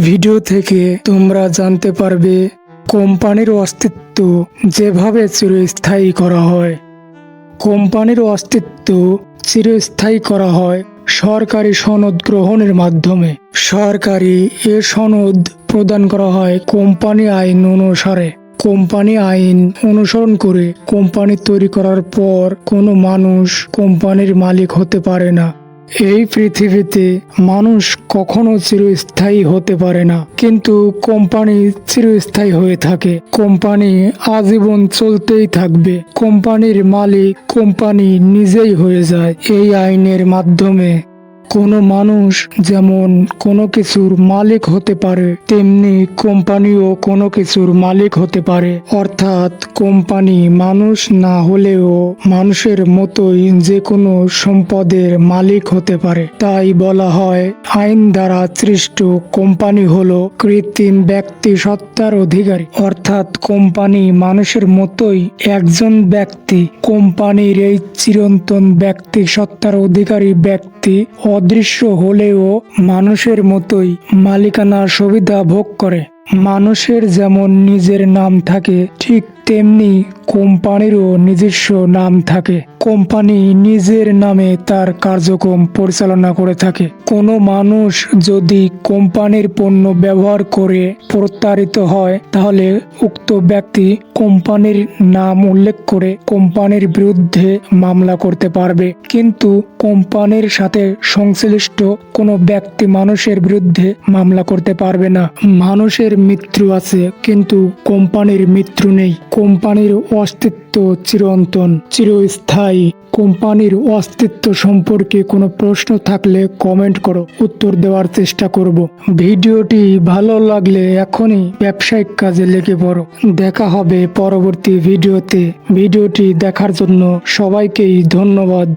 Video থেকে তোমরা জানতে পারবে কোম্পানির অস্তিত্ব যেভাবে চিরস্থায়ী করা হয়। কোম্পানির অস্তিত্ব চিরস্থায়ী করা হয় সরকারি সনদ গ্রহণের মাধ্যমে। সরকারি এ সনদ প্রদান করা হয় কোম্পানি আইন অনুসারে। কোম্পানি আইন অনুসরণ করে কোম্পানি তৈরি করার পর কোনো মানুষ কোম্পানির মালিক হতে পারে না। এই পৃথিবীতে মানুষ কখনো চিরস্থায়ী হতে পারে না। কিন্তু কোম্পানি চিরস্থায়ী হয়ে থাকে। কোম্পানি আজীবন চলতেই থাকবে। কোম্পানির মালিক কোম্পানি নিজেই হয়ে যায়। এই আইনের মাধ্যমে কোনো মানুষ যেমন কোনো কিছুর মালিক হতে পারে, তেমনি কোম্পানিও কোনো কিছুর মালিক হতে পারে। অর্থাৎ কোম্পানি মানুষ না হলেও মানুষের মতোই যে কোনো সম্পদের মালিক হতে পারে। তাই বলা হয়, আইন দ্বারা সৃষ্ট কোম্পানি হলো কৃত্রিম ব্যক্তি সত্তার অধিকারী। অর্থাৎ কোম্পানি মানুষের মতোই একজন ব্যক্তি, কোম্পানির এই চিরন্তন ব্যক্তি সত্তার অধিকারী ব্যক্তি অদৃশ্য হলেও মানুষের মতোই মালিকানার সুবিধা ভোগ করে। মানুষের যেমন নিজের নাম থাকে ঠিক তেমনি কোম্পানিরও নিজস্ব নাম থাকে। কোম্পানি নিজের নামে তার কার্যক্রম পরিচালনা করে থাকে। কোনো মানুষ যদি কোম্পানির পণ্য ব্যবহার করে প্রতারিত হয়, তাহলে উক্ত ব্যক্তি কোম্পানির নাম উল্লেখ করে কোম্পানির বিরুদ্ধে মামলা করতে পারবে। কিন্তু কোম্পানির সাথে সংশ্লিষ্ট কোনো ব্যক্তি মানুষের বিরুদ্ধে মামলা করতে পারবে না। মানুষের মৃত্যু আছে, কিন্তু কোম্পানির মৃত্যু নেই। কোম্পানির অস্তিত্ব চিরন্তন, চিরস্থায়ী। কোম্পানির অস্তিত্ব সম্পর্কে কোনো প্রশ্ন থাকলে কমেন্ট করো, উত্তর দেওয়ার চেষ্টা করব। ভিডিওটি ভালো লাগলে এখনই ব্যবসায়িক কাজে লেগে পড়ো। দেখা হবে পরবর্তী ভিডিওতে। ভিডিওটি দেখার জন্য সবাইকেই ধন্যবাদ।